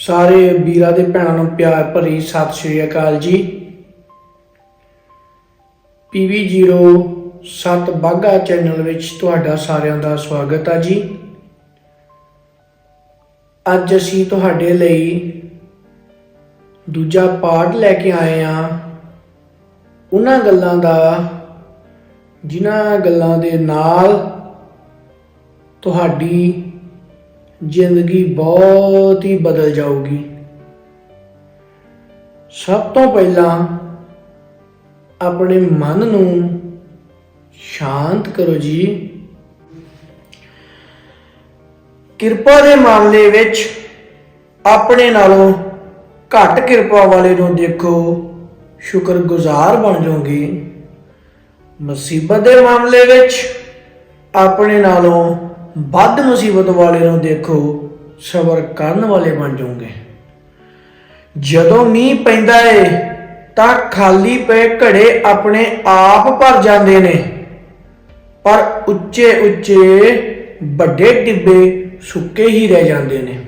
ਸਾਰੇ ਵੀਰਾਂ ਦੇ ਭੈਣਾਂ ਨੂੰ ਪਿਆਰ ਭਰੀ ਸਤਿ ਸ਼੍ਰੀ ਅਕਾਲ ਜੀ। PV07 ਬਾਗਾ ਚੈਨਲ ਵਿੱਚ ਤੁਹਾਡਾ ਸਾਰਿਆਂ ਦਾ ਸਵਾਗਤ ਹੈ ਜੀ। ਅੱਜ ਅਸੀਂ ਤੁਹਾਡੇ ਲਈ ਦੂਜਾ ਪਾਠ ਲੈ ਕੇ ਆਏ ਹਾਂ। ਉਹਨਾਂ ਗੱਲਾਂ ਦਾ, ਜਿਨ੍ਹਾਂ ਗੱਲਾਂ ਦੇ ਨਾਲ ਤੁਹਾਡੀ ਜ਼ਿੰਦਗੀ ਬਹੁਤ ਹੀ ਬਦਲ ਜਾਊਗੀ। ਸਭ ਤੋਂ ਪਹਿਲਾਂ ਆਪਣੇ ਮਨ ਨੂੰ ਸ਼ਾਂਤ ਕਰੋ ਜੀ। ਕਿਰਪਾ ਦੇ ਮਾਮਲੇ ਵਿੱਚ ਆਪਣੇ ਨਾਲੋਂ ਘੱਟ ਕਿਰਪਾ ਵਾਲੇ ਨੂੰ ਦੇਖੋ, ਸ਼ੁਕਰਗੁਜ਼ਾਰ ਬਣ ਜਾਓਗੇ। ਮੁਸੀਬਤ ਦੇ ਮਾਮਲੇ ਵਿੱਚ ਆਪਣੇ ਨਾਲੋਂ ਵੱਧ ਮੁਸੀਬਤ ਵਾਲੇ ਨੂੰ ਦੇਖੋ, ਸਬਰ ਕਰਨ ਵਾਲੇ ਬਣ ਜਾਓਗੇ। ਜਦੋਂ ਮੀਂਹ ਪੈਂਦਾ ਏ, ਤਾਂ ਖਾਲੀ ਪਏ ਘੜੇ ਆਪਣੇ ਆਪ ਭਰ ਜਾਂਦੇ ਨੇ। ਪਰ ਉੱਚੇ ਉੱਚੇ ਵੱਡੇ ਟਿੱਬੇ ਸੁੱਕੇ ਹੀ ਰਹਿ ਜਾਂਦੇ ਨੇ।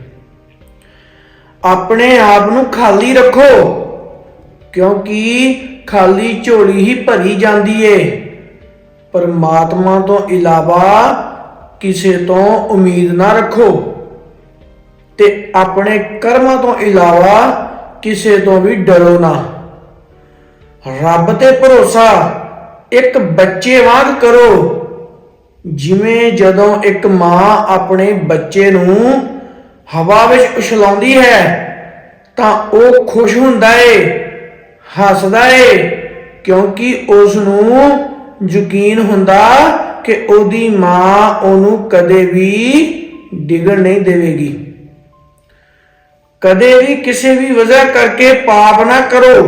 ਆਪਣੇ ਆਪ ਨੂੰ ਖਾਲੀ ਰੱਖੋ, ਕਿਉਂਕਿ ਖਾਲੀ ਝੋਲੀ ਹੀ ਭਰੀ ਜਾਂਦੀ ਏ। ਪਰਮਾਤਮਾ ਤੋਂ ਇਲਾਵਾ ਕਿਸੇ ਤੋਂ ਉਮੀਦ ਨਾ ਰੱਖੋ। ਤੇ ਆਪਣੇ ਕਰਮਾਂ ਤੋਂ ਇਲਾਵਾ ਕਿਸੇ ਤੋਂ ਵੀ ਡਰੋ ਨਾ। ਰੱਬ ਤੇ ਭਰੋਸਾ, ਇੱਕ ਬੱਚੇ ਵਾਂਗ ਕਰੋ। ਜਿਵੇਂ ਜਦੋਂ ਇੱਕ ਮਾਂ ਆਪਣੇ ਬੱਚੇ ਨੂੰ ਹਵਾ ਵਿੱਚ ਉਛਲਾਉਂਦੀ ਹੈ, ਤਾਂ ਉਹ ਖੁਸ਼ ਹੁੰਦਾ ਏ, ਹੱਸਦਾ ਏ, ਕਿਉਂਕਿ ਉਸ ਨੂੰ ਯਕੀਨ ਹੁੰਦਾ ਕਿ ਉਹਦੀ ਮਾਂ ਉਹਨੂੰ ਕਦੇ ਵੀ ਡਿਗਣ ਨਹੀਂ ਦੇਵੇਗੀ। ਕਦੇ ਵੀ ਕਿਸੇ ਵੀ ਵਜ੍ਹਾ ਕਰਕੇ ਪਾਪ ਨਾ ਕਰੋ,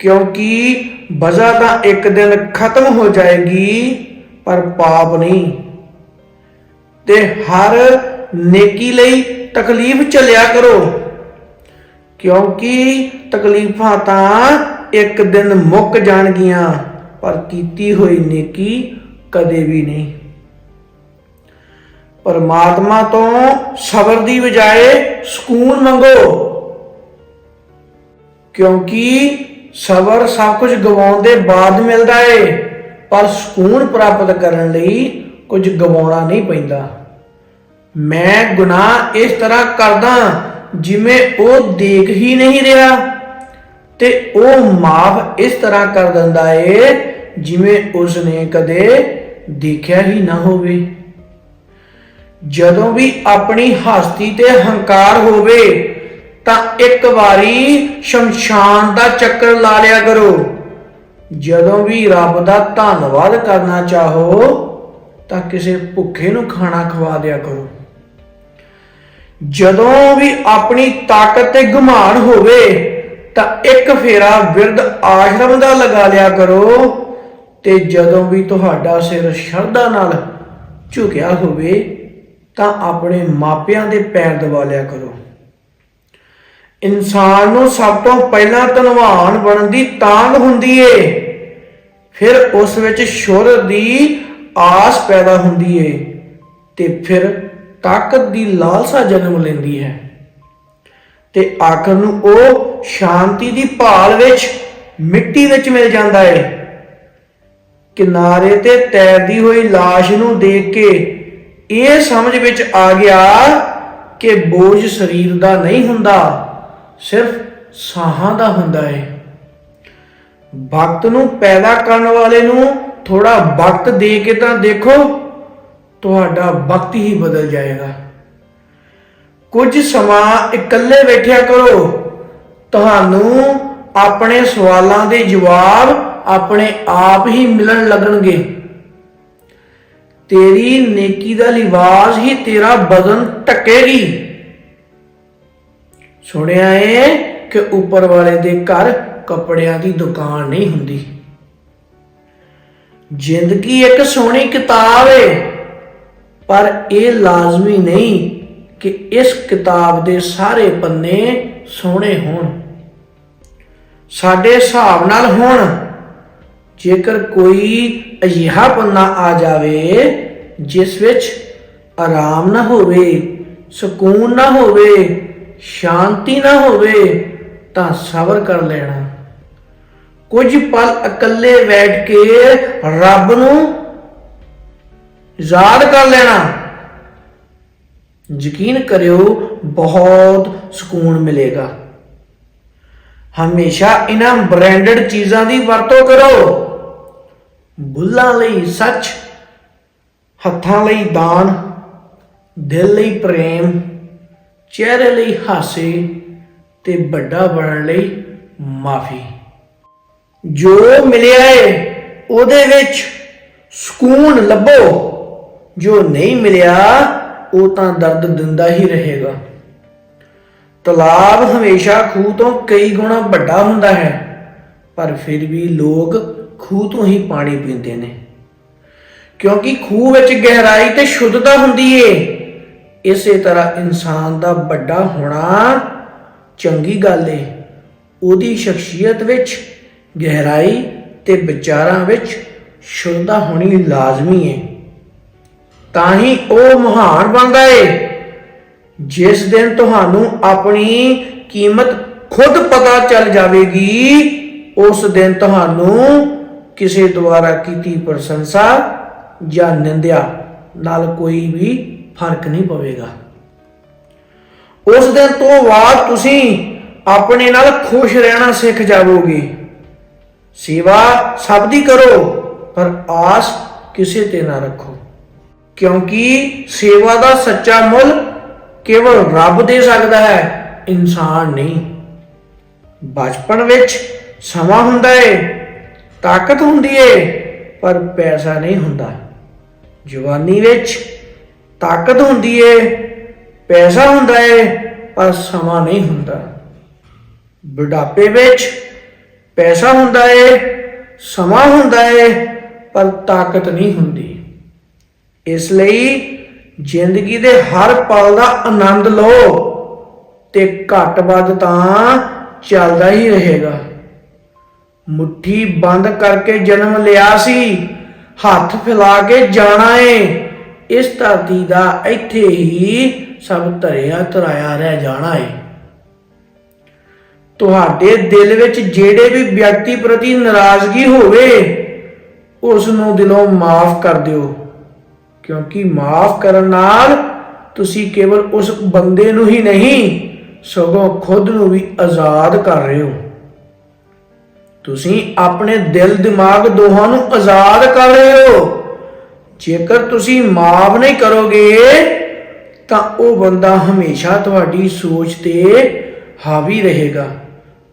ਕਿਉਂਕਿ ਵਜ੍ਹਾ ਤਾਂ ਇੱਕ ਦਿਨ ਖਤਮ ਹੋ ਜਾਏਗੀ, ਪਰ ਪਾਪ ਨਹੀਂ। ਤੇ ਹਰ ਨੇਕੀ ਲਈ ਤਕਲੀਫ ਝੱਲਿਆ ਕਰੋ, ਕਿਉਂਕਿ ਤਕਲੀਫਾਂ ਤਾਂ ਇੱਕ ਦਿਨ ਮੁੱਕ ਜਾਣਗੀਆਂ। ਪਰ ਕੀਤੀ ਹੋਈ ਨੇਕੀ ਕਦੇ ਵੀ ਨਹੀਂ। ਪਰਮਾਤਮਾ ਤੋਂ ਸਬਰ ਦੀ ਬਜਾਏ ਸਕੂਨ ਮੰਗੋ, ਕਿਉਂਕਿ ਸਬਰ ਸਭ ਕੁਝ ਗਵਾਉਣ ਦੇ ਬਾਅਦ ਮਿਲਦਾ ਏ, ਪਰ ਸਕੂਨ ਪ੍ਰਾਪਤ ਕਰਨ ਲਈ ਕੁਝ ਗਵਾਉਣਾ ਨਹੀਂ ਪੈਂਦਾ। ਮੈਂ ਗੁਨਾਹ ਇਸ ਤਰ੍ਹਾਂ ਕਰਦਾ ਜਿਵੇਂ ਉਹ ਦੇਖ ਹੀ ਨਹੀਂ ਰਿਹਾ ਤੇ ਉਹ ਮਾਫ ਇਸ ਤਰ੍ਹਾਂ ਕਰ ਦਿੰਦਾ ਏ ਜਿਵੇਂ ਉਸ ਨੇ ਕਦੇ ਦੇਖਿਆ ਹੀ ਨਾ ਹੋਵੇ। ਜਦੋਂ ਵੀ ਆਪਣੀ ਹਸਤੀ ਤੇ ਹੰਕਾਰ ਹੋਵੇ, ਤਾਂ ਇੱਕ ਵਾਰੀ ਸ਼ਮਸ਼ਾਨ ਦਾ ਚੱਕਰ ਲਾ ਲਿਆ ਕਰੋ। ਜਦੋਂ ਵੀ ਰੱਬ ਦਾ ਧੰਨਵਾਦ ਕਰਨਾ ਚਾਹੋ, ਤਾਂ ਕਿਸੇ ਭੁੱਖੇ ਨੂੰ ਖਾਣਾ ਖਵਾ ਦਿਆ ਕਰੋ। ਜਦੋਂ ਵੀ ਆਪਣੀ ਤਾਕਤ ਤੇ ਗੁਮਾਨ ਹੋਵੇ, ਤਾਂ ਇੱਕ ਫੇਰਾ ਵਿਰਧ ਆਸ਼ਰਮ ਦਾ ਲਗਾ ਲਿਆ ਕਰੋ। ਤੇ ਜਦੋਂ ਵੀ ਤੁਹਾਡਾ ਸਿਰ ਸ਼ਰਧਾ ਨਾਲ ਝੁਕਿਆ ਹੋਵੇ, ਤਾਂ ਆਪਣੇ ਮਾਪਿਆਂ ਦੇ ਪੈਰ ਦਬਾ ਲਿਆ ਕਰੋ। ਇਨਸਾਨ ਨੂੰ ਸਭ ਤੋਂ ਪਹਿਲਾਂ ਧਨਵਾਨ ਬਣਨ ਦੀ ਤਾਂਗ ਹੁੰਦੀ ਏ। ਫਿਰ ਉਸ ਵਿੱਚ ਸ਼ੁਰ ਦੀ ਆਸ ਪੈਦਾ ਹੁੰਦੀ ਏ ਤੇ ਫਿਰ ਤਾਕਤ ਦੀ ਲਾਲਸਾ ਜਨਮ ਲੈਂਦੀ ਹੈ। ਤੇ ਆਖਰ ਨੂੰ ਉਹ ਸ਼ਾਂਤੀ ਦੀ ਭਾਲ ਵਿੱਚ, ਮਿੱਟੀ ਵਿੱਚ ਮਿਲ ਜਾਂਦਾ ਏ। ਕਿਨਾਰੇ ਤੇ ਤੈਰਦੀ ਹੋਈ লাশ ਨੂੰ ਦੇਖ ਕੇ ਇਹ ਸਮਝ ਵਿੱਚ ਆ ਗਿਆ ਕਿ ਬੋਝ ਸਰੀਰ ਦਾ ਨਹੀਂ ਹੁੰਦਾ, ਸਿਰਫ ਸਾਹਾਂ ਦਾ ਹੁੰਦਾ ਹੈ ਵਕਤ ਨੂੰ ਪੈਦਾ ਕਰਨ ਵਾਲੇ ਨੂੰ ਥੋੜਾ ਵਕਤ ਦੇ ਕੇ ਤਾਂ ਦੇਖੋ, ਤੁਹਾਡਾ ਵਕਤ ਹੀ ਬਦਲ ਜਾਏਗਾ। ਕੁਝ ਸਮਾਂ ਇਕੱਲੇ ਬੈਠਿਆ ਕਰੋ, ਤੁਹਾਨੂੰ ਆਪਣੇ ਸਵਾਲਾਂ ਦੇ ਜਵਾਬ ਆਪਣੇ ਆਪ ਹੀ ਮਿਲਣ ਲੱਗਣਗੇ। ਤੇਰੀ ਨੇਕੀ ਦਾ ਲਿਵਾਸ ਹੀ ਤੇਰਾ ਬਦਨ ਢਕੇਗੀ। ਸੁਣਿਆ ਏ ਕਿ ਉੱਪਰ ਵਾਲੇ ਦੇ ਘਰ ਕੱਪੜਿਆਂ ਦੀ ਦੁਕਾਨ ਨਹੀਂ ਹੁੰਦੀ। ਜ਼ਿੰਦਗੀ ਇੱਕ ਸੋਹਣੀ ਕਿਤਾਬ ਏ, ਪਰ ਇਹ ਲਾਜ਼ਮੀ ਨਹੀਂ ਕਿ ਇਸ ਕਿਤਾਬ ਦੇ ਸਾਰੇ ਪੰਨੇ ਸੋਹਣੇ ਹੋਣ। ਸਾਡੇ ਹਿਸਾਬ ਨਾਲ ਹੋਣ। ਜੇਕਰ ਕੋਈ ਅਜਿਹਾ ਪੰਨਾ ਆ ਜਾਵੇ, ਜਿਸ ਵਿੱਚ ਆਰਾਮ ਨਾ ਹੋਵੇ, ਸਕੂਨ ਨਾ ਹੋਵੇ, ਸ਼ਾਂਤੀ ਨਾ ਹੋਵੇ, ਤਾਂ ਸਬਰ ਕਰ ਲੈਣਾ। ਕੁਝ ਪਲ ਇਕੱਲੇ ਬੈਠ ਕੇ ਰੱਬ ਨੂੰ ਯਾਦ ਕਰ ਲੈਣਾ। ਯਕੀਨ ਕਰਿਓ, ਬਹੁਤ ਸਕੂਨ ਮਿਲੇਗਾ। ਹਮੇਸ਼ਾ ਇਹਨਾਂ ਬ੍ਰਾਂਡਡ ਚੀਜ਼ਾਂ ਦੀ ਵਰਤੋਂ ਕਰੋ। ਬੁੱਲਾਂ ਲਈ ਸੱਚ, ਹੱਥਾਂ ਲਈ ਦਾਨ, ਦਿਲ ਲਈ ਪ੍ਰੇਮ, ਚਿਹਰੇ ਲਈ ਹਾਸੇ ਤੇ ਵੱਡਾ ਬਣਨ ਲਈ ਮਾਫੀ। ਜੋ ਮਿਲਿਆ ਏ, ਉਹਦੇ ਵਿੱਚ ਸਕੂਨ ਲੱਭੋ। ਜੋ ਨਹੀਂ ਮਿਲਿਆ, ਉਹ ਤਾਂ ਦਰਦ ਦਿੰਦਾ ਹੀ ਰਹੇਗਾ। ਤਲਾਬ ਹਮੇਸ਼ਾ ਖੂਹ ਤੋਂ ਕਈ ਗੁਣਾ ਵੱਡਾ ਹੁੰਦਾ ਹੈ, ਪਰ ਫਿਰ ਵੀ ਲੋਕ ਖੂਹ ਤੋਂ ਹੀ ਪਾਣੀ ਪੀਂਦੇ ਨੇ। ਕਿਉਂਕਿ ਖੂਹ ਵਿੱਚ ਗਹਿਰਾਈ ਤੇ ਸ਼ੁੱਧਤਾ ਹੁੰਦੀ ਏ। ਇਸੇ ਤਰ੍ਹਾਂ ਇਨਸਾਨ ਦਾ ਵੱਡਾ ਹੋਣਾ ਚੰਗੀ ਗੱਲ ਏ। ਉਹਦੀ ਸ਼ਖਸੀਅਤ ਵਿੱਚ ਗਹਿਰਾਈ ਤੇ ਵਿਚਾਰਾਂ ਵਿੱਚ ਸ਼ੁੱਧਤਾ ਹੋਣੀ ਲਾਜ਼ਮੀ ਏ। ਤਾਂ ਹੀ ਉਹ ਮਹਾਨ ਬਣਦਾ ਏ। ਜਿਸ ਦਿਨ ਤੁਹਾਨੂੰ ਆਪਣੀ ਕੀਮਤ ਖੁਦ ਪਤਾ ਚੱਲ ਜਾਵੇਗੀ, ਉਸ ਦਿਨ ਤੁਹਾਨੂੰ ਕਿਸੇ ਦੁਆਰਾ ਕੀਤੀ ਪ੍ਰਸ਼ੰਸਾ ਜਾਂ ਨਿੰਦਿਆ ਨਾਲ ਕੋਈ ਵੀ ਫ਼ਰਕ ਨਹੀਂ ਪਵੇਗਾ। ਉਸ ਦਿਨ ਤੋਂ ਬਾਅਦ ਤੁਸੀਂ ਆਪਣੇ ਨਾਲ ਖੁਸ਼ ਰਹਿਣਾ ਸਿੱਖ ਜਾਵੋਗੇ। ਸੇਵਾ ਸਭ ਦੀ ਕਰੋ, ਪਰ ਆਸ ਕਿਸੇ ਤੇ ਨਾ ਰੱਖੋ। ਕਿਉਂਕਿ ਸੇਵਾ ਦਾ ਸੱਚਾ ਮੁੱਲ ਕੇਵਲ ਰੱਬ ਦੇ ਸਕਦਾ ਹੈ, ਇਨਸਾਨ ਨਹੀਂ। ਬਚਪਨ ਵਿੱਚ ਸਮਾਂ ਹੁੰਦਾ ਏ ਤਾਕਤ ਹੁੰਦੀ ਏ, ਪਰ ਪੈਸਾ ਨਹੀਂ ਹੁੰਦਾ। ਜਵਾਨੀ ਵਿੱਚ ਤਾਕਤ ਹੁੰਦੀ ਏ, ਪੈਸਾ ਹੁੰਦਾ ਏ, ਪਰ ਸਮਾਂ ਨਹੀਂ ਹੁੰਦਾ। ਬੁਢਾਪੇ ਵਿੱਚ ਪੈਸਾ ਹੁੰਦਾ ਏ, ਸਮਾਂ ਹੁੰਦਾ ਏ, ਪਰ ਤਾਕਤ ਨਹੀਂ ਹੁੰਦੀ। ਇਸ ਲਈ ਜ਼ਿੰਦਗੀ ਦੇ ਹਰ ਪਲ ਦਾ ਆਨੰਦ ਲਓ ਤੇ ਘੱਟ ਵੱਧ ਤਾਂ ਚੱਲਦਾ ਹੀ ਰਹੇਗਾ। ਮੁੱਠੀ ਬੰਦ ਕਰਕੇ ਜਨਮ ਲਿਆ ਸੀ। ਹੱਥ ਫੈਲਾ ਕੇ ਜਾਣਾ ਏ। ਇਸ ਧਰਤੀ ਦਾ ਇੱਥੇ ਹੀ ਸਭ ਧਰਿਆ ਧਰਾਇਆ ਰਹਿ ਜਾਣਾ ਏ। ਤੁਹਾਡੇ ਦਿਲ ਵਿੱਚ ਜਿਹੜੇ ਵੀ ਵਿਅਕਤੀ ਪ੍ਰਤੀ ਨਾਰਾਜ਼ਗੀ ਹੋਵੇ ਉਸ ਨੂੰ ਦਿਲੋਂ ਮਾਫ ਕਰ ਦਿਓ। ਕਿਉਂਕਿ ਮਾਫ ਕਰਨ ਨਾਲ ਤੁਸੀਂ ਕੇਵਲ ਉਸ ਬੰਦੇ ਨੂੰ ਹੀ ਨਹੀਂ, ਸਗੋਂ ਖੁਦ ਨੂੰ ਵੀ ਆਜ਼ਾਦ ਕਰ ਰਹੇ ਹੋ। ਤੁਸੀਂ ਆਪਣੇ ਦਿਲ, ਦਿਮਾਗ ਦੋਹਾਂ ਨੂੰ ਆਜ਼ਾਦ ਕਰ ਰਹੇ ਹੋ। ਜੇਕਰ ਤੁਸੀਂ ਮਾਫ ਨਹੀਂ ਕਰੋਗੇ, ਤਾਂ ਉਹ ਬੰਦਾ ਹਮੇਸ਼ਾ ਤੁਹਾਡੀ ਸੋਚ ਤੇ ਹਾਵੀ ਰਹੇਗਾ।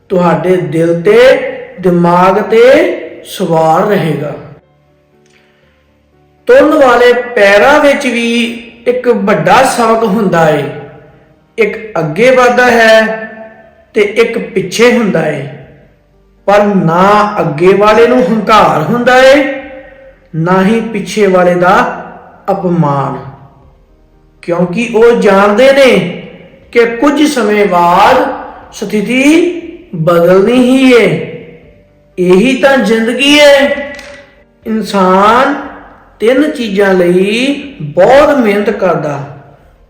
ਤੁਹਾਡੇ ਦਿਲ ਤੇ, ਦਿਮਾਗ ਤੇ ਸਵਾਰ ਰਹੇਗਾ। ਤੁਰਨ ਵਾਲੇ ਪੈਰਾਂ ਵਿੱਚ ਵੀ ਇੱਕ ਵੱਡਾ ਸਬਕ ਹੁੰਦਾ ਏ। ਇੱਕ ਅੱਗੇ ਵਧਦਾ ਹੈ ਤੇ ਇੱਕ ਪਿੱਛੇ ਹੁੰਦਾ ਏ। ਪਰ ਨਾ ਅੱਗੇ ਵਾਲੇ ਨੂੰ ਹੰਕਾਰ ਹੁੰਦਾ ਏ, ਨਾ ਹੀ ਪਿੱਛੇ ਵਾਲੇ ਦਾ ਅਪਮਾਨ। ਕਿਉਂਕਿ ਉਹ ਜਾਣਦੇ ਨੇ ਕਿ ਕੁਝ ਸਮੇਂ ਬਾਅਦ ਸਥਿਤੀ ਬਦਲਣੀ ਹੀ ਏ। ਇਹੀ ਤਾਂ ਜ਼ਿੰਦਗੀ ਏ। ਇਨਸਾਨ ਤਿੰਨ ਚੀਜ਼ਾਂ ਲਈ ਬਹੁਤ ਮਿਹਨਤ ਕਰਦਾ।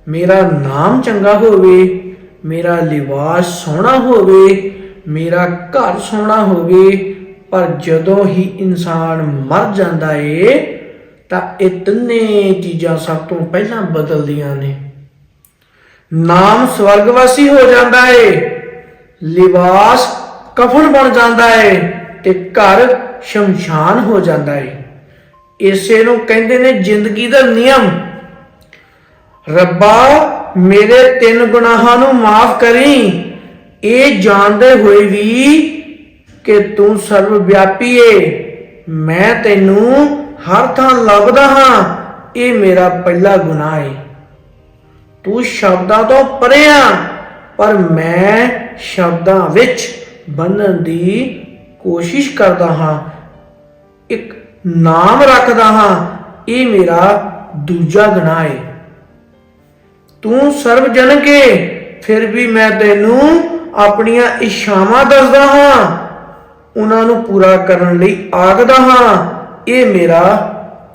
ਮੇਰਾ ਨਾਮ ਚੰਗਾ ਹੋਵੇ, ਮੇਰਾ ਲਿਬਾਸ ਸੋਹਣਾ ਹੋਵੇ ਮੇਰਾ ਘਰ ਸੋਹਣਾ ਹੋਵੇ, ਪਰ ਜਦੋਂ ਹੀ ਇਨਸਾਨ ਮਰ ਜਾਂਦਾ ਏ, ਤਾਂ ਇਹ ਤਿੰਨੇ ਚੀਜ਼ਾਂ ਸਭ ਤੋਂ ਪਹਿਲਾਂ ਬਦਲਦੀਆਂ ਨੇ। ਨਾਮ ਸਵਰਗਵਾਸੀ ਹੋ ਜਾਂਦਾ ਏ, ਲਿਬਾਸ ਕਫਨ ਬਣ ਜਾਂਦਾ ਏ ਤੇ ਘਰ ਸ਼ਮਸ਼ਾਨ ਹੋ ਜਾਂਦਾ ਏ। ਇਸੇ ਨੂੰ ਕਹਿੰਦੇ ਨੇ ਜ਼ਿੰਦਗੀ ਦਾ ਨਿਯਮ। ਰੱਬਾ ਮੇਰੇ ਤਿੰਨ ਗੁਨਾਹਾਂ ਨੂੰ ਮਾਫ ਕਰੀ ਇਹ ਜਾਣਦੇ ਹੋਏ ਵੀ ਕਿ ਤੂੰ ਸਰਵ ਵਿਆਪੀ ਏ। ਮੈਂ ਤੈਨੂੰ ਹਰ ਥਾਂ ਲੱਭਦਾ ਹਾਂ। ਇਹ ਮੇਰਾ ਪਹਿਲਾ ਗੁਨਾਹ ਏ। ਤੂੰ ਸ਼ਬਦਾਂ ਤੋਂ ਪਰੇ ਆ, ਪਰ ਮੈਂ ਸ਼ਬਦਾਂ ਵਿੱਚ ਬੰਨਣ ਦੀ ਕੋਸ਼ਿਸ਼ ਕਰਦਾ ਹਾਂ। ਇੱਕ ਨਾਮ ਰੱਖਦਾ ਹਾਂ। ਇਹ ਮੇਰਾ ਦੂਜਾ ਗੁਨਾਹ ਏ। ਤੂੰ ਸਰਬ ਜਨ ਕੇ ਫਿਰ ਵੀ ਮੈਂ ਤੈਨੂੰ ਆਪਣੀਆਂ ਇੱਛਾਵਾਂ ਦੱਸਦਾ ਹਾਂ। ਉਹਨਾਂ ਨੂੰ ਪੂਰਾ ਕਰਨ ਲਈ ਆਖਦਾ ਹਾਂ, ਇਹ ਮੇਰਾ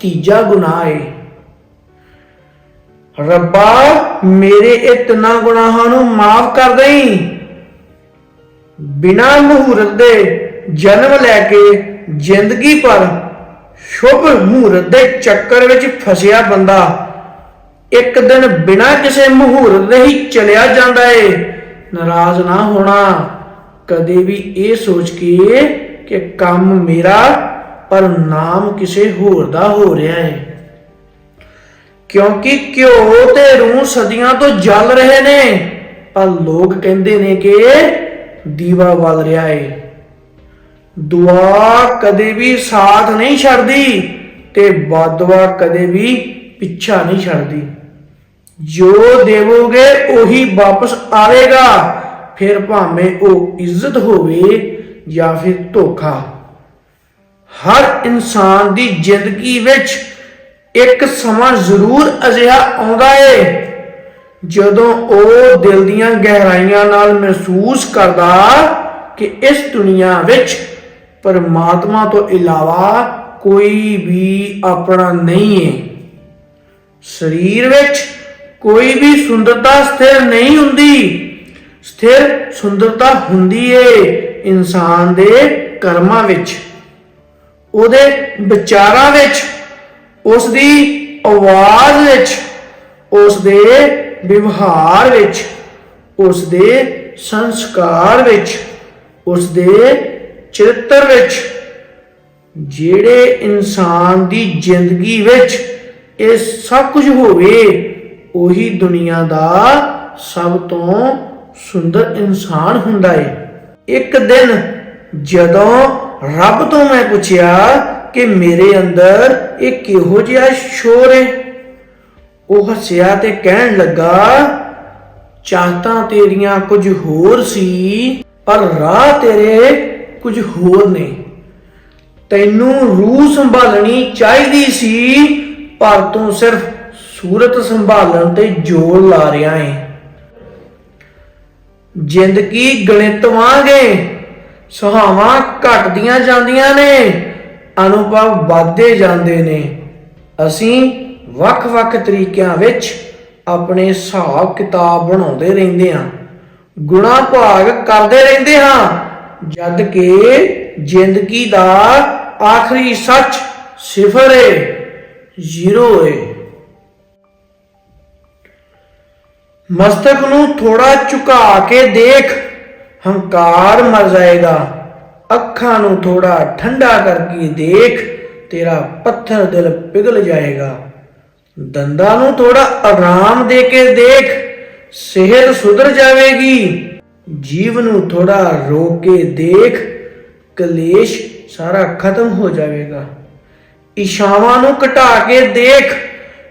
ਤੀਜਾ ਗੁਨਾਹ ਹੈ ਰੱਬਾ, ਮੇਰੇ ਇਹ ਤਿੰਨਾਂ ਗੁਨਾਹਾਂ ਨੂੰ ਮਾਫ ਕਰ ਦੇਈ। ਬਿਨਾ ਮਹੂਰਤ ਦੇ ਜਨਮ ਲੈ ਕੇ ਜ਼ਿੰਦਗੀ ਭਰ ਸ਼ੁਭ ਮਹੂਰਤ ਦੇ ਚੱਕਰ ਵਿੱਚ ਫਸਿਆ ਬੰਦਾ ਇੱਕ ਦਿਨ ਬਿਨਾਂ ਕਿਸੇ ਮਹੂਰਤ ਦੇ ਹੀ ਚਲਿਆ ਜਾਂਦਾ ਏ। ਨਾਰਾਜ਼ ਨਾ ਹੋਣਾ। ਕਦੇ ਵੀ ਇਹ ਸੋਚ ਕੇ ਕਿ ਕੰਮ ਮੇਰਾ, ਪਰ ਨਾਮ ਕਿਸੇ ਹੋਰ ਦਾ ਹੋ ਰਿਹਾ ਹੈ। ਕਿਉਂਕਿ ਘਿਓ ਤੇ ਰੂਹ ਸਦੀਆਂ ਤੋਂ ਜਲ ਰਹੇ ਨੇ, ਪਰ ਲੋਕ ਕਹਿੰਦੇ ਨੇ ਕਿ ਦੀਵਾ ਵਲ ਰਿਹਾ ਏ ਦੁਆ ਕਦੇ ਵੀ ਸਾਥ ਨਹੀਂ ਛੱਡਦੀ ਤੇ ਬਾਦਵਾ ਕਦੇ ਵੀ ਪਿੱਛਾ ਨਹੀਂ ਛੱਡਦੀ। ਜੋ ਦੇਵੋਗੇ ਉਹੀ ਵਾਪਸ ਆਵੇਗਾ। ਫਿਰ ਭਾਵੇਂ ਉਹ ਇੱਜ਼ਤ ਹੋਵੇ ਜਾਂ ਫਿਰ ਧੋਖਾ। ਹਰ ਇਨਸਾਨ ਦੀ ਜ਼ਿੰਦਗੀ ਵਿੱਚ ਇੱਕ ਸਮਾਂ ਜ਼ਰੂਰ ਅਜਿਹਾ ਆਉਂਦਾ ਏ, ਜਦੋਂ ਉਹ ਦਿਲ ਦੀਆਂ ਗਹਿਰਾਈਆਂ ਨਾਲ ਮਹਿਸੂਸ ਕਰਦਾ ਕਿ ਇਸ ਦੁਨੀਆ ਵਿੱਚ ਪਰਮਾਤਮਾ ਤੋਂ ਇਲਾਵਾ ਕੋਈ ਵੀ ਆਪਣਾ ਨਹੀਂ ਏ। ਸਰੀਰ ਵਿੱਚ ਕੋਈ ਵੀ ਸੁੰਦਰਤਾ ਸਥਿਰ ਨਹੀਂ ਹੁੰਦੀ। ਸਥਿਰ ਸੁੰਦਰਤਾ ਹੁੰਦੀ ਏ ਇਨਸਾਨ ਦੇ ਕਰਮਾਂ ਵਿੱਚ। ਉਹਦੇ ਵਿਚਾਰਾਂ ਵਿੱਚ। ਉਸ ਦੀ ਆਵਾਜ਼ ਵਿੱਚ। ਉਸ ਦੇ ਵਿਵਹਾਰ ਵਿੱਚ। ਉਸ ਦੇ ਸੰਸਕਾਰ ਵਿੱਚ। ਉਸ ਦੇ ਚਰਿੱਤਰ ਵਿੱਚ। ਜਿਹੜੇ ਇਨਸਾਨ ਦੀ ਜ਼ਿੰਦਗੀ ਵਿੱਚ ਇਹ ਸਭ ਕੁਝ ਹੋਵੇ ਉਹੀ ਦੁਨੀਆ ਦਾ ਸਭ ਤੋਂ ਸੁੰਦਰ ਇਨਸਾਨ ਹੁੰਦਾ ਏ। ਇੱਕ ਦਿਨ ਜਦੋਂ ਰੱਬ ਤੋਂ ਮੈਂ ਪੁੱਛਿਆ ਕਿ ਮੇਰੇ ਅੰਦਰ ਇਹ ਕਿਹੋ ਜਿਹਾ ਸ਼ੋਰ ਹੈ ਉਹ ਹੱਸਿਆ ਤੇ ਕਹਿਣ ਲੱਗਾ ਚਾਹਤਾਂ ਤੇਰੀਆਂ ਕੁਝ ਹੋਰ ਸੀ, ਪਰ ਰਾਹ ਤੇਰੇ ਕੁਝ ਹੋਰ ਨੇ। ਤੈਨੂੰ ਰੂਹ ਸੰਭਾਲਣੀ ਚਾਹੀਦੀ ਸੀ, ਪਰ ਤੂੰ ਸਿਰਫ ਸੂਰਤ ਸੰਭਾਲਣ ਤੇ ਜ਼ੋਰ ਲਾ ਰਿਹਾ ਹੈ ਜ਼ਿੰਦਗੀ ਗਣਿਤ ਸੁਹਾਵਾਂ ਘਟਦੀਆਂ ਜਾਂਦੀਆਂ ਨੇ, ਅਨੁਭਵ ਵਧਦੇ ਜਾਂਦੇ ਨੇ। ਅਸੀਂ ਵੱਖ-ਵੱਖ ਤਰੀਕਿਆਂ ਵਿੱਚ ਆਪਣੇ ਹਿਸਾਬ ਕਿਤਾਬ ਬਣਾਉਂਦੇ ਰਹਿੰਦੇ ਹਾਂ ਗੁਣਾ ਭਾਗ ਕਰਦੇ ਰਹਿੰਦੇ ਹਾਂ ਜਦ ਕਿ ਜ਼ਿੰਦਗੀ ਦਾ ਆਖਰੀ ਸੱਚ ਸਿਫਰ ਏ, ਜ਼ੀਰੋ ਏ। ਮਸਤਕ ਨੂੰ ਥੋੜਾ ਝੁਕਾ ਕੇ ਦੇਖ, ਹੰਕਾਰ ਮਰ ਜਾਏਗਾ। ਅੱਖਾਂ ਨੂੰ ਥੋੜਾ ਠੰਡਾ ਕਰਕੇ ਦੇਖ, ਤੇਰਾ ਪੱਥਰ ਦਿਲ ਪਿਘਲ ਜਾਏਗਾ। ਦੰਦਾਂ ਨੂੰ ਥੋੜਾ ਆਰਾਮ ਦੇ ਕੇ ਦੇਖ, ਸਿਹਤ ਸੁਧਰ ਜਾਵੇਗੀ। ਜੀਵ ਨੂੰ ਥੋੜਾ ਰੋਕ ਕੇ ਦੇਖ, ਕਲੇਸ਼ ਸਾਰਾ ਖਤਮ ਹੋ ਜਾਵੇਗਾ। ਇਸ਼ਾਵਾਂ ਨੂੰ ਘਟਾ ਕੇ ਦੇਖ,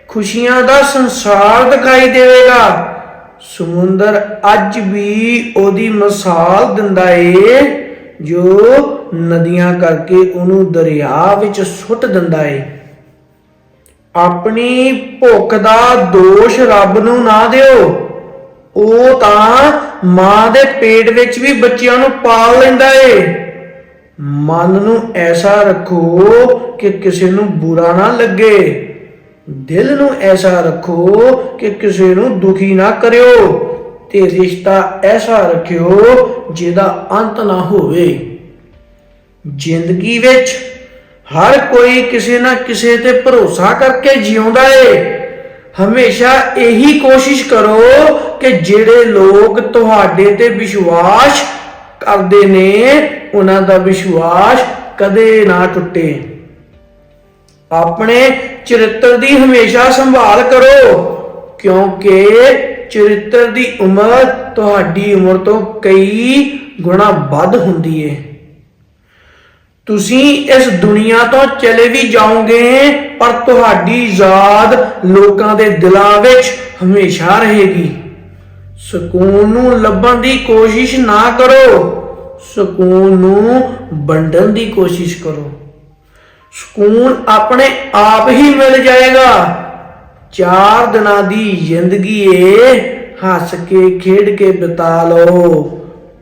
ਖੁਸ਼ੀਆਂ ਦਾ ਸੰਸਾਰ ਦਿਖਾਈ ਦੇਵੇਗਾ। ਸਮੁੰਦਰ ਅੱਜ ਵੀ ਉਹਦੀ ਮਿਸਾਲ ਦਿੰਦਾ ਏ, ਜੋ ਨਦੀਆਂ ਕਰਕੇ ਉਹਨੂੰ ਦਰਿਆ ਵਿੱਚ ਸੁੱਟ ਦਿੰਦਾ ਏ। ਆਪਣੀ ਭੁੱਖ ਦਾ ਦੋਸ਼ ਰੱਬ ਨੂੰ ਨਾ ਦਿਓ। ਉਹ ਤਾਂ ਮਾਂ ਦੇ ਪੇਟ ਵਿੱਚ ਵੀ ਬੱਚਿਆਂ ਨੂੰ ਪਾਲ ਲੈਂਦਾ ਏ। ਮਨ ਨੂੰ ਐਸਾ ਰੱਖੋ ਕਿ ਕਿਸੇ ਨੂੰ ਬੁਰਾ ਨਾ ਲੱਗੇ। ਦਿਲ ਨੂੰ ਐਸਾ ਰੱਖੋ ਕਿ ਕਿਸੇ ਨੂੰ ਦੁਖੀ ਨਾ ਕਰਿਓ ਤੇ ਰਿਸ਼ਤਾ ਐਸਾ ਰੱਖਿਓ ਜਿਹਦਾ ਅੰਤ ਨਾ ਹੋਵੇ। ਜ਼ਿੰਦਗੀ ਵਿੱਚ ਹਰ ਕੋਈ ਕਿਸੇ ਨਾ ਕਿਸੇ ਤੇ ਭਰੋਸਾ ਕਰਕੇ ਜਿਉਂਦਾ ਏ। ਹਮੇਸ਼ਾ ਇਹੀ ਕੋਸ਼ਿਸ਼ ਕਰੋ ਕਿ ਜਿਹੜੇ ਲੋਕ ਤੁਹਾਡੇ ਤੇ ਵਿਸ਼ਵਾਸ ਕਰਦੇ ਨੇ, ਉਹਨਾਂ ਦਾ ਵਿਸ਼ਵਾਸ ਕਦੇ ਨਾ ਟੁੱਟੇ। ਆਪਣੇ ਚਰਿੱਤਰ ਦੀ ਹਮੇਸ਼ਾ ਸੰਭਾਲ ਕਰੋ, ਕਿਉਂਕਿ ਚਰਿੱਤਰ ਦੀ ਉਮਰ ਤੁਹਾਡੀ ਉਮਰ ਤੋਂ ਕਈ ਗੁਣਾ ਵੱਧ ਹੁੰਦੀ ਏ। ਤੁਸੀਂ ਇਸ ਦੁਨੀਆ ਤੋਂ ਚਲੇ ਵੀ ਜਾਓਗੇ, ਪਰ ਤੁਹਾਡੀ ਯਾਦ ਲੋਕਾਂ ਦੇ ਦਿਲਾਂ ਵਿੱਚ ਹਮੇਸ਼ਾ ਰਹੇਗੀ। ਸਕੂਨ ਨੂੰ ਲੱਭਣ ਦੀ ਕੋਸ਼ਿਸ਼ ਨਾ ਕਰੋ, ਸਕੂਨ ਨੂੰ ਵੰਡਣ ਦੀ ਕੋਸ਼ਿਸ਼ ਕਰੋ। ਸਕੂਨ ਆਪਣੇ ਆਪ ਹੀ ਮਿਲ ਜਾਏਗਾ। ਚਾਰ ਦਿਨਾਂ ਦੀ ਜ਼ਿੰਦਗੀ ਏ, ਹੱਸ ਕੇ, ਖੇਡ ਕੇ ਬਿਤਾ ਲਓ।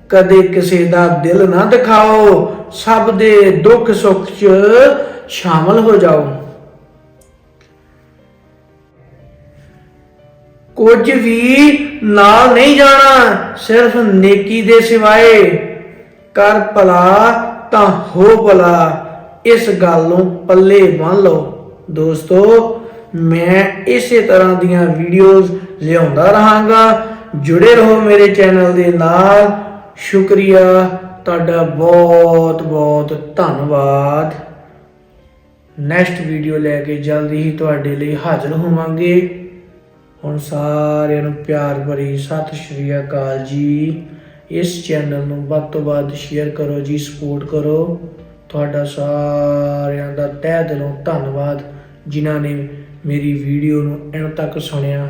ਕਦੇ ਕਿਸੇ ਦਾ ਦਿਲ ਨਾ ਦਿਖਾਓ, ਸਭ ਦੇ ਦੁੱਖ ਸੁੱਖ 'ਚ ਸ਼ਾਮਲ ਹੋ ਜਾਓ। ਕੁਝ ਵੀ ਨਾਲ ਨਹੀਂ ਜਾਣਾ, ਸਿਰਫ ਨੇਕੀ ਦੇ ਸਿਵਾਏ। ਕਰ ਭਲਾ ਤਾਂ ਹੋ ਭਲਾ। ਇਸ ਗੱਲ ਨੂੰ ਪੱਲੇ ਬੰਨ ਲਓ। ਦੋਸਤੋ, ਮੈਂ ਇਸੇ ਤਰ੍ਹਾਂ ਦੀਆਂ ਵੀਡੀਓਜ਼ ਲਿਆਉਂਦਾ ਰਹਾਂਗਾ। ਜੁੜੇ ਰਹੋ ਮੇਰੇ ਚੈਨਲ ਦੇ ਨਾਲ। ਸ਼ੁਕਰੀਆ, ਤੁਹਾਡਾ ਬਹੁਤ ਬਹੁਤ ਧੰਨਵਾਦ। ਨੈਕਸਟ ਵੀਡੀਓ ਲੈ ਕੇ ਜਲਦੀ ਹੀ ਤੁਹਾਡੇ ਲਈ ਹਾਜ਼ਰ ਹੋਵਾਂਗੇ। ਹੁਣ ਸਾਰਿਆਂ ਨੂੰ ਪਿਆਰ ਭਰੀ ਸਤਿ ਸ਼੍ਰੀ ਅਕਾਲ ਜੀ। ਇਸ ਚੈਨਲ ਨੂੰ ਵੱਧ ਤੋਂ ਵੱਧ ਸ਼ੇਅਰ ਕਰੋ ਜੀ ਸਪੋਰਟ ਕਰੋ। ਤੁਹਾਡਾ ਸਾਰਿਆਂ ਦਾ ਤਹਿ ਦਿਲੋਂ ਧੰਨਵਾਦ ਜਿਨ੍ਹਾਂ ਨੇ ਮੇਰੀ ਵੀਡੀਓ ਨੂੰ ਐਂ ਤੱਕ ਸੁਣਿਆ।